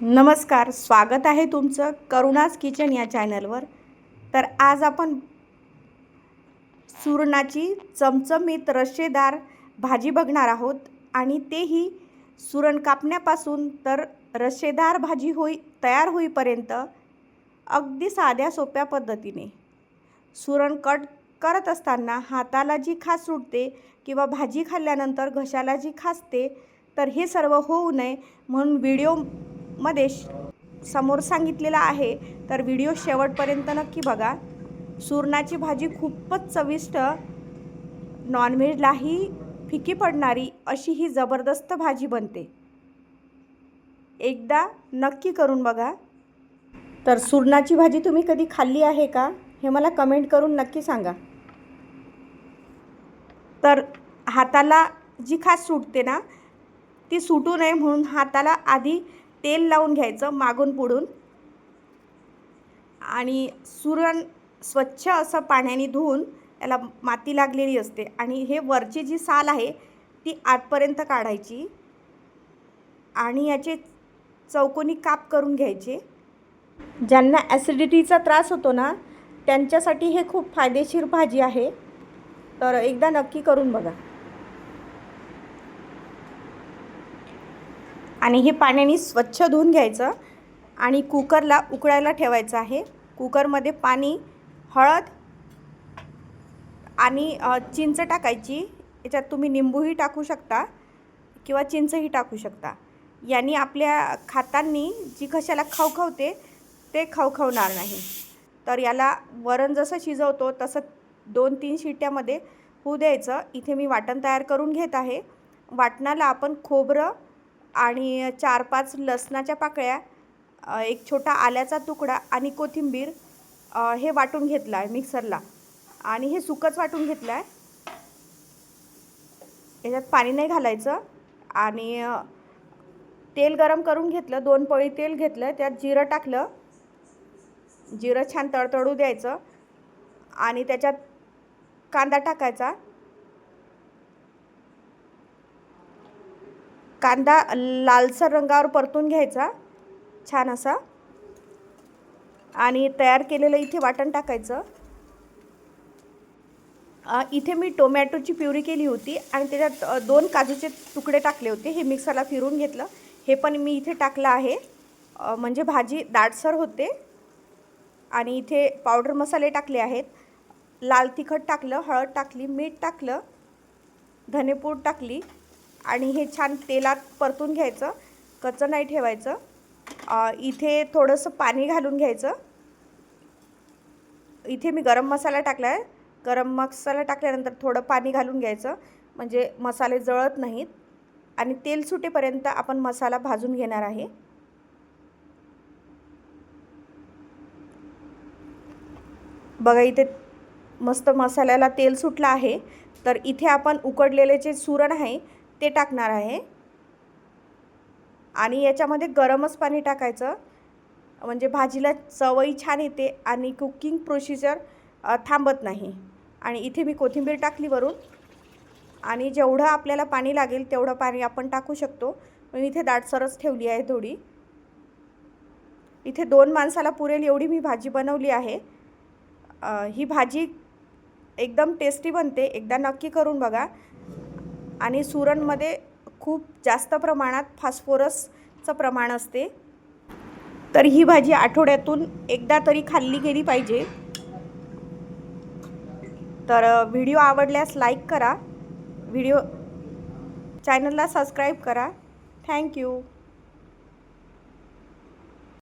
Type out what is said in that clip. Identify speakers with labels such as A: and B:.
A: नमस्कार स्वागत आहे तुमचं करुणाज किचन या चॅनलवर. तर आज आपण सुरणाची चमचमीत रश्शेदार भाजी बघणार आहोत आणि तेही सुरण कापण्यापासून तर रश्शेदार भाजी होई तयार होईपर्यंत अगदी साध्या सोप्या पद्धतीने. सुरण कट करत असताना हाताला जी खास सुटते किंवा भाजी खाल्ल्यानंतर घशाला जी खासते तर हे सर्व होऊ नये म्हणून व्हिडिओ श- समोर सांगितलेलं आहे तर व्हिडिओ शेवटपर्यंत नक्की बघा. सुरणाची भाजी खूपच चविष्ट नॉनव्हेजलाही फिकी पडणारी अशी ही जबरदस्त भाजी बनते. एकदा नक्की करून बघा. तर सुरणाची भाजी तुम्ही कधी खाल्ली आहे का हे मला कमेंट करून नक्की सांगा. तर हाताला जी खास सुटते ना ती सुटू नये म्हणून हाताला आधी तेल लावून घ्यायचं मागून पुढून. आणि सुरण स्वच्छ असं पाण्याने धुवून याला माती लागलेली असते. आणि हे वरची जी साल आहे ती आतपर्यंत काढायची. आणि याचे चौकोनी काप करून घ्यायचे. ज्यांना ॲसिडिटीचा त्रास होतो ना त्यांच्यासाठी हे खूप फायदेशीर भाजी आहे. तर एकदा नक्की करून बघा. आणि हे पाण्याने स्वच्छ धुवून घ्यायचं आणि कुकरला उकळायला ठेवायचं आहे. कुकरमध्ये पाणी हळद आणि चिंच टाकायची. याच्यात तुम्ही निंबूही टाकू शकता किंवा चिंचही टाकू शकता. यांनी आपल्या खातांनी जी कशाला खवखवते ते खवखवणार नाही. तर याला वरण जसं शिजवतो तसं दोन तीन शिट्ट्यामध्ये होऊ द्यायचं. इथे मी वाटण तयार करून घेत आहे. वाटणाला आपण खोबरं आणि चार पाच लसणाच्या पाकळ्या एक छोटा आल्याचा तुकडा आणि कोथिंबीर हे वाटून घेतलं आहे मिक्सरला. आणि हे सुकंच वाटून घेतलं आहे याच्यात पाणी नाही घालायचं. आणि तेल गरम करून घेतलं. दोन पळी तेल घेतलं. त्यात जिरं टाकलं. जिरं छान तडतडू द्यायचं. आणि त्याच्यात कांदा टाकायचा. कांदा लालसर रंगावर परतून घ्यायचा. छान असा. आणि तयार केलेलं इथे वाटण टाकायचं. इथे मी टोमॅटोची प्युरी केली होती आणि त्याच्यात दोन काजूचे तुकडे टाकले होते. हे मिक्सरला फिरून घेतलं. हे पण मी इथे टाकलं आहे. म्हणजे भाजी दाटसर होते. आणि इथे पावडर मसाले टाकले आहेत. लाल तिखट टाकलं हळद टाकली मीठ टाकलं धनेपूड टाकली. आणि हे छान तेलात परतून घ्यायचं कच्चं नाही ठेवायचं. इथे थोडंसं पाणी घालून घ्यायचं. इथे मी गरम मसाला टाकला आहे गरम मसाला टाकल्यानंतर थोडं पाणी घालून घ्यायचं. म्हणजे मसाले जळत नाहीत. आणि तेल सुटेपर्यंत आपण मसाला भाजून घेणार आहे. बघा इथे मस्त मसाल्याला तेल सुटलं आहे. तर इथे आपण उकडलेले जे सुरण आहे ते टाकणार आहे. आणि याच्यामध्ये गरमच पाणी टाकायचं. म्हणजे भाजीला चवही छान येते आणि कुकिंग प्रोसिजर थांबत नाही. आणि इथे मी कोथिंबीर टाकली वरून. आणि जेवढं आपल्याला पाणी लागेल तेवढं पाणी आपण टाकू शकतो. मी इथे दाटसरच ठेवली आहे थोडी. इथे दोन माणसाला पुरेल एवढी मी भाजी बनवली आहे. ही भाजी एकदम टेस्टी बनते. एकदा नक्की करून बघा. आणि सुरणमध्ये खूप जास्त प्रमाणात फॉस्फोरसचं प्रमाण असते. तर ही भाजी आठवड्यातून एकदा तरी खाल्ली गेली पाहिजे. तर व्हिडिओ आवडल्यास लाईक करा. व्हिडिओ चॅनलला सबस्क्राईब करा. थँक्यू